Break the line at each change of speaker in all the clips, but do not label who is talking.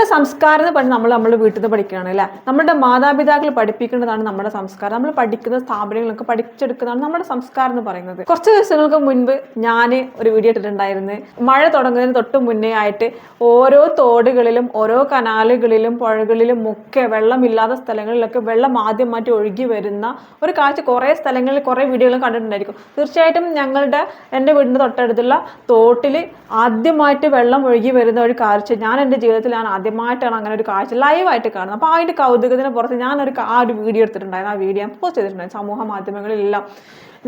നമ്മുടെ സംസ്കാരം എന്ന് പറഞ്ഞാൽ നമ്മൾ നമ്മുടെ വീട്ടിൽ നിന്ന് പഠിക്കുകയാണ് അല്ലേ? നമ്മുടെ മാതാപിതാക്കൾ പഠിപ്പിക്കേണ്ടതാണ് നമ്മുടെ സംസ്കാരം. നമ്മൾ പഠിക്കുന്ന സ്ഥാപനങ്ങളൊക്കെ പഠിച്ചെടുക്കുന്നതാണ് നമ്മുടെ സംസ്കാരം എന്ന് പറയുന്നത്. കുറച്ച് ദിവസങ്ങൾക്ക് മുൻപ് ഞാൻ ഒരു വീഡിയോ ഇട്ടിട്ടുണ്ടായിരുന്നു. മഴ തുടങ്ങുന്നതിന് തൊട്ട് മുന്നേ ആയിട്ട് ഓരോ തോടുകളിലും ഓരോ കനാലുകളിലും പുഴകളിലും ഒക്കെ വെള്ളമില്ലാത്ത സ്ഥലങ്ങളിലൊക്കെ വെള്ളം ആദ്യമായിട്ട് ഒഴുകി വരുന്ന ഒരു കാഴ്ച കുറേ സ്ഥലങ്ങളിൽ കുറേ വീഡിയോകളും കണ്ടിട്ടുണ്ടായിരിക്കും. തീർച്ചയായിട്ടും ഞങ്ങളുടെ എന്റെ വീടിന്റെ തൊട്ടടുത്തുള്ള തോട്ടിൽ ആദ്യമായിട്ട് വെള്ളം ഒഴുകി വരുന്ന ഒരു കാഴ്ച ഞാൻ എന്റെ ജീവിതത്തിലാണ് ഞാൻ ആദ്യമായിട്ടാണ് അങ്ങനെ ഒരു കാഴ്ച ലൈവായിട്ട് കാണുന്നത്. അപ്പോൾ അതിന്റെ കൗതുകത്തിന് പുറത്ത് ഞാനൊരു ആ ഒരു വീഡിയോ എടുത്തിട്ടുണ്ടായിരുന്നു. ആ വീഡിയോ ഞാൻ പോസ്റ്റ് ചെയ്തിട്ടുണ്ടായിരുന്നു. സമൂഹ മാധ്യമങ്ങളിലെല്ലാം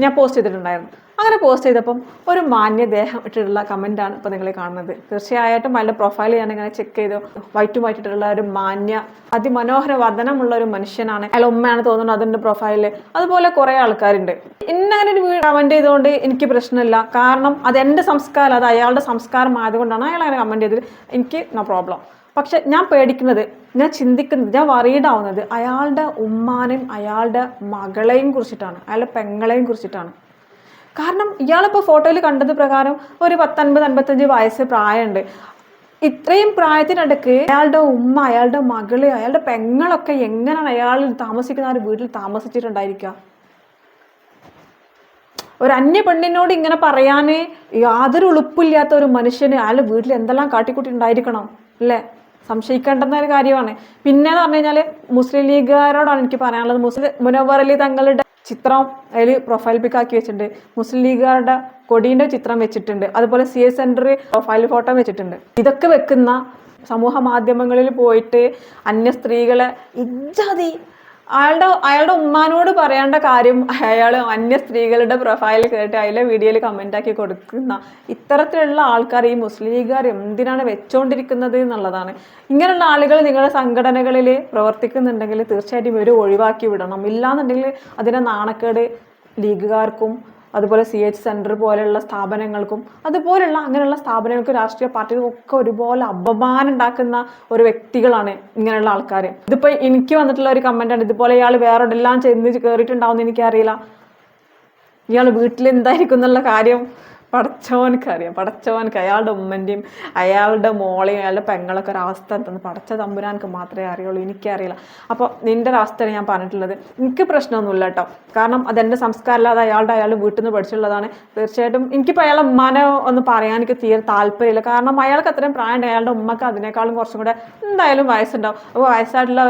ഞാൻ പോസ്റ്റ് ചെയ്തിട്ടുണ്ടായിരുന്നു. അങ്ങനെ പോസ്റ്റ് ചെയ്തപ്പം ഒരു മാന്യദേഹം ഇട്ടിട്ടുള്ള കമന്റാണ് ഇപ്പോൾ നിങ്ങളെ കാണുന്നത്. തീർച്ചയായിട്ടും അതിന്റെ പ്രൊഫൈൽ ഞാൻ ഇങ്ങനെ ചെക്ക് ചെയ്തു വൈറ്റും വൈറ്റിട്ടുള്ള ഒരു മാന്യ അതിമനോഹര വർധനമുള്ള ഒരു മനുഷ്യനാണ് അയാൾ ഉമ്മയാണ് തോന്നുന്നത് അതിന്റെ പ്രൊഫൈൽ അതുപോലെ കുറേ ആൾക്കാരുണ്ട്. ഇന്നങ്ങനെ ഒരു കമന്റ് ചെയ്തുകൊണ്ട് എനിക്ക് പ്രശ്നമില്ല. കാരണം അത് എന്റെ സംസ്കാരം അത് അയാളുടെ സംസ്കാരം ആയതുകൊണ്ടാണ് അയാൾ അങ്ങനെ കമന്റ് ചെയ്തത്. എനിക്ക് നോ പ്രോബ്ലം പക്ഷെ ഞാൻ പേടിക്കുന്നത് ഞാൻ ചിന്തിക്കുന്നത് ഞാൻ വറീഡാവുന്നത് അയാളുടെ ഉമ്മാനെയും അയാളുടെ മകളെയും കുറിച്ചിട്ടാണ് അയാളുടെ പെങ്ങളെയും കുറിച്ചിട്ടാണ്. കാരണം ഇയാളിപ്പോൾ ഫോട്ടോയിൽ കണ്ടത് പ്രകാരം ഒരു പത്തൊൻപത് അൻപത്തഞ്ച് വയസ്സ് പ്രായമുണ്ട്. ഇത്രയും പ്രായത്തിനിടയ്ക്ക് അയാളുടെ ഉമ്മ അയാളുടെ മകൾ അയാളുടെ പെങ്ങളൊക്കെ എങ്ങനെയാണ് അയാൾ താമസിക്കുന്ന ആ ഒരു വീട്ടിൽ താമസിച്ചിട്ടുണ്ടായിരിക്കുക? ഒരു അന്യ പെണ്ണിനോട് ഇങ്ങനെ പറയാന് യാതൊരു ഉളുപ്പില്ലാത്ത ഒരു മനുഷ്യന് അയാളുടെ വീട്ടിൽ എന്തെല്ലാം കാട്ടിക്കൂട്ടി ഉണ്ടായിരിക്കണം അല്ലേ? സംശയിക്കേണ്ടുന്ന ഒരു കാര്യമാണ്. പിന്നെ എന്ന് പറഞ്ഞു കഴിഞ്ഞാൽ മുസ്ലിം ലീഗുകാരോടാണ് എനിക്ക് പറയാനുള്ളത്. മുസ്ലിം മുനവർ അലി തങ്ങളുടെ ചിത്രം അതിൽ പ്രൊഫൈൽ പിക്ക് ആക്കി വെച്ചിട്ടുണ്ട്. മുസ്ലിം ലീഗുകാരുടെ കൊടീന്റെ ചിത്രം വെച്ചിട്ടുണ്ട്. അതുപോലെ C S centre profile photo വെച്ചിട്ടുണ്ട്. ഇതൊക്കെ വെക്കുന്ന സമൂഹ മാധ്യമങ്ങളിൽ പോയിട്ട് അന്യ സ്ത്രീകളെ ഇജാതി അയാളുടെ അയാളുടെ ഉമ്മാനോട് പറയേണ്ട കാര്യം അയാൾ അന്യ സ്ത്രീകളുടെ പ്രൊഫൈൽ കേട്ട് അതിലെ വീഡിയോയിൽ കമന്റ് ആക്കി കൊടുക്കുന്ന ഇത്തരത്തിലുള്ള ആൾക്കാർ ഈ മുസ്ലിം ലീഗുകാർ എന്തിനാണ് വെച്ചുകൊണ്ടിരിക്കുന്നത് എന്നുള്ളതാണ്. ഇങ്ങനെയുള്ള ആളുകൾ നിങ്ങളുടെ സംഘടനകളിൽ പ്രവർത്തിക്കുന്നുണ്ടെങ്കിൽ തീർച്ചയായിട്ടും ഇവർ ഒഴിവാക്കി വിടണം. ഇല്ലാന്നുണ്ടെങ്കിൽ അതിനെ നാണക്കേട് ലീഗുകാർക്കും അതുപോലെ സി എച്ച് സെന്റർ പോലെയുള്ള സ്ഥാപനങ്ങൾക്കും അതുപോലെയുള്ള അങ്ങനെയുള്ള സ്ഥാപനങ്ങൾക്കും രാഷ്ട്രീയ പാർട്ടികൾക്കും ഒക്കെ ഒരുപോലെ അപമാനം ഉണ്ടാക്കുന്ന ഒരു വ്യക്തികളാണ് ഇങ്ങനെയുള്ള ആൾക്കാർ ഇതിപ്പോൾ എനിക്ക് വന്നിട്ടുള്ള ഒരു കമന്റാണ് ഇതുപോലെ ഇയാൾ വേറെ എല്ലാം ചെന്ന് കയറിയിട്ടുണ്ടാവുമെന്ന് എനിക്കറിയില്ല. ഇയാൾ വീട്ടിൽ എന്തായിരിക്കും എന്നുള്ള കാര്യം പടച്ചവനക്ക് അറിയാം പടച്ചവനക്ക് അയാളുടെ ഉമ്മന്റെയും അയാളുടെ മോളെയും അയാളുടെ പെങ്ങളൊക്കെ ഒരു അവസ്ഥ എന്തെന്ന് പടച്ച തമ്പുരാനക്ക് മാത്രമേ അറിയുള്ളൂ എനിക്കറിയില്ല. അപ്പോൾ നിന്റെ ഒരു അവസ്ഥയാണ് ഞാൻ പറഞ്ഞിട്ടുള്ളത്. എനിക്ക് പ്രശ്നമൊന്നുമില്ല കേട്ടോ. കാരണം അതെന്റെ സംസ്കാരമല്ല അത് അയാളുടെ അയാൾ വീട്ടിൽ നിന്ന് പഠിച്ചിട്ടുള്ളതാണ്. തീർച്ചയായിട്ടും എനിക്കിപ്പോൾ അയാളെ ഉമ്മാനെ ഒന്ന് പറയാൻ എനിക്ക് തീരെ താല്പര്യമില്ല. കാരണം അയാൾക്ക് അത്രയും പ്രായമുണ്ട്. അയാളുടെ ഉമ്മക്ക് അതിനേക്കാളും കുറച്ചും കൂടെ എന്തായാലും വയസ്സുണ്ടാവും. അപ്പോൾ വയസ്സായിട്ടുള്ള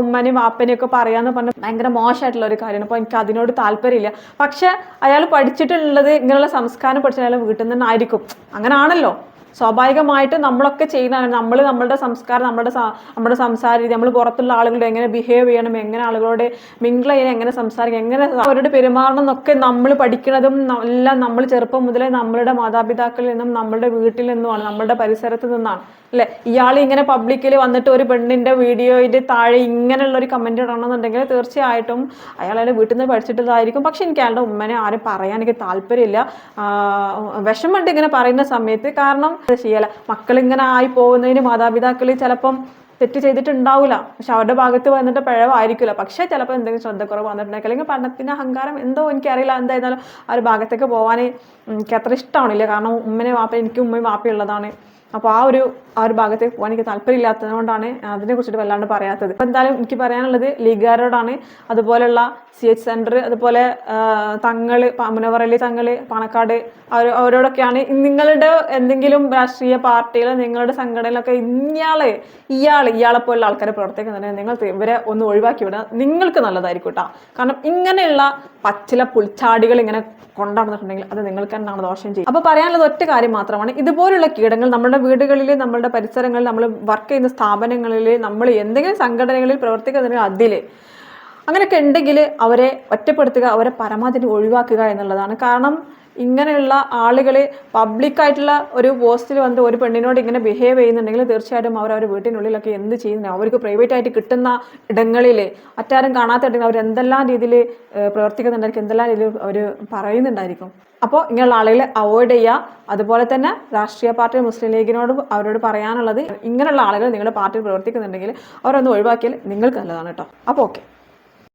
ഉമ്മനെയും വാപ്പനെയും ഒക്കെ പറയാന്ന് പറഞ്ഞ ഭയങ്കര മോശമായിട്ടുള്ള ഒരു കാര്യമാണ്. അപ്പോൾ എനിക്ക് അതിനോട് താല്പര്യമില്ല. പക്ഷെ അയാൾ പഠിച്ചിട്ടുള്ളത് ഇങ്ങനെയുള്ള സംസ്കാരം പഠിച്ച അയാൾ വീട്ടിൽ നിന്നായിരിക്കും അങ്ങനാണല്ലോ. സ്വാഭാവികമായിട്ട് നമ്മളൊക്കെ ചെയ്യുന്നതാണ് നമ്മൾ നമ്മളുടെ സംസ്കാരം നമ്മുടെ നമ്മുടെ സംസാര രീതി നമ്മൾ പുറത്തുള്ള ആളുകളുടെ എങ്ങനെ ബിഹേവ് ചെയ്യണം എങ്ങനെ ആളുകളോട് മിങ്കിൾ ചെയ്യണം എങ്ങനെ സംസാരിക്കണം എങ്ങനെ അവരുടെ പെരുമാറണം എന്നൊക്കെ നമ്മൾ പഠിക്കുന്നതും എല്ലാം നമ്മൾ ചെറുപ്പം മുതലേ നമ്മളുടെ മാതാപിതാക്കളിൽ നിന്നും നമ്മളുടെ വീട്ടിൽ നിന്നുമാണ് നമ്മളുടെ പരിസരത്ത് നിന്നാണ്. അല്ലെ? ഇയാൾ ഇങ്ങനെ പബ്ലിക്കിൽ വന്നിട്ട് ഒരു പെണ്ണിന്റെ വീഡിയോയുടെ താഴെ ഇങ്ങനെയുള്ള ഒരു കമന്റ് ഇടണമെന്നുണ്ടെങ്കിൽ തീർച്ചയായിട്ടും അയാൾ അയാളെ വീട്ടിൽ നിന്ന് പഠിച്ചിട്ടതായിരിക്കും. പക്ഷെ എനിക്ക് അയാളുടെ ഉമ്മനെ ആരും പറയാൻ എനിക്ക് താല്പര്യമില്ല. വിഷമമുണ്ട് ഇങ്ങനെ പറയുന്ന സമയത്ത് കാരണം ചെയ്യല. മക്കളിങ്ങനെ ആയി പോകുന്നതിന് മാതാപിതാക്കൾ ചിലപ്പം തെറ്റ് ചെയ്തിട്ടുണ്ടാവില്ല പക്ഷെ അവരുടെ ഭാഗത്ത് വന്നിട്ട് പിഴവായിരിക്കില്ല പക്ഷെ ചിലപ്പോൾ എന്തെങ്കിലും ശ്രദ്ധക്കുറവ് വന്നിട്ടുണ്ടെങ്കിൽ അല്ലെങ്കിൽ പഠനത്തിന് അഹങ്കാരം എന്തോ എനിക്കറിയില്ല. എന്തായിരുന്നാലും ആ ഒരു ഭാഗത്തേക്ക് പോകാൻ എനിക്ക് അത്ര ഇഷ്ടമാണില്ല കാരണം ഉമ്മനെ വാപ്പ എനിക്കും ഉമ്മയും വാപ്പയുള്ളതാണ് അപ്പോൾ ആ ഒരു ആ ഒരു ഭാഗത്തേക്ക് പോകാൻ എനിക്ക് താല്പര്യമില്ലാത്തത് കൊണ്ടാണ് അതിനെ കുറിച്ചിട്ട് വല്ലാണ്ട് പറയാത്തത്. അപ്പോൾ എന്തായാലും എനിക്ക് പറയാനുള്ളത് ലീഗുകാരോടാണ്. അതുപോലെയുള്ള സി എച്ച് സെന്റർ അതുപോലെ തങ്ങൾ മുനവറലി തങ്ങൾ പാണക്കാട് അവരോടൊക്കെയാണ്. നിങ്ങളുടെ എന്തെങ്കിലും രാഷ്ട്രീയ പാർട്ടിയിൽ നിങ്ങളുടെ സംഘടനയിലൊക്കെ ഇയാൾ ഇയാൾ ഇയാളെ പോലുള്ള ആൾക്കാരെ പ്രവർത്തിക്കുന്നുണ്ടെങ്കിൽ നിങ്ങൾ ഇവരെ ഒന്ന് ഒഴിവാക്കി വിടുക. നിങ്ങൾക്ക് നല്ലതായിരിക്കും കേട്ടോ കാരണം ഇങ്ങനെയുള്ള പച്ചില പുൽച്ചാടികൾ ഇങ്ങനെ കൊണ്ടുവന്നിട്ടുണ്ടെങ്കിൽ അത് നിങ്ങൾക്ക് തന്നെയാണ് ദോഷം ചെയ്യും അപ്പോൾ പറയാനുള്ളത് ഒറ്റ കാര്യം മാത്രമാണ്. ഇതുപോലുള്ള കീടങ്ങൾ നമ്മുടെ വീടുകളിൽ നമ്മളുടെ പരിസരങ്ങളിൽ നമ്മൾ വർക്ക് ചെയ്യുന്ന സ്ഥാപനങ്ങളിൽ നമ്മൾ എന്തെങ്കിലും സംഘടനകളിൽ പ്രവർത്തിക്കുന്നുണ്ടെങ്കിൽ അതിൽ അങ്ങനെയൊക്കെ ഉണ്ടെങ്കിൽ അവരെ ഒറ്റപ്പെടുത്തുക അവരെ പരമാവധി ഒഴിവാക്കുക എന്നുള്ളതാണ്. കാരണം ഇങ്ങനെയുള്ള ആളുകൾ പബ്ലിക്കായിട്ടുള്ള ഒരു പോസ്റ്റിൽ വന്ന് ഒരു പെണ്ണിനോട് ഇങ്ങനെ ബിഹേവ് ചെയ്യുന്നുണ്ടെങ്കിൽ തീർച്ചയായിട്ടും അവർ അവരുടെ വീട്ടിനുള്ളിലൊക്കെ എന്ത് ചെയ്യുന്നു അവർക്ക് പ്രൈവറ്റ് ആയിട്ട് കിട്ടുന്ന ഇടങ്ങളിൽ മറ്റാരും കാണാത്ത ഇടങ്ങളിൽ അവർ എന്തെല്ലാം രീതിയിൽ പ്രവർത്തിക്കുന്നുണ്ടായിരിക്കും? എന്തെല്ലാം രീതിയിൽ അവർ പറയുന്നുണ്ടായിരിക്കും? അപ്പോൾ ഇങ്ങനെയുള്ള ആളുകളെ അവോയ്ഡ് ചെയ്യുക. അതുപോലെ തന്നെ രാഷ്ട്രീയ പാർട്ടി മുസ്ലിം ലീഗിനോട് അവരോട് പറയാനുള്ളത് ഇങ്ങനെയുള്ള ആളുകൾ നിങ്ങളുടെ പാർട്ടിയിൽ പ്രവർത്തിക്കുന്നുണ്ടെങ്കിൽ അവരൊന്ന് ഒഴിവാക്കിയാൽ നിങ്ങൾക്ക് നല്ലതാണ് കേട്ടോ. അപ്പോൾ ഓക്കെ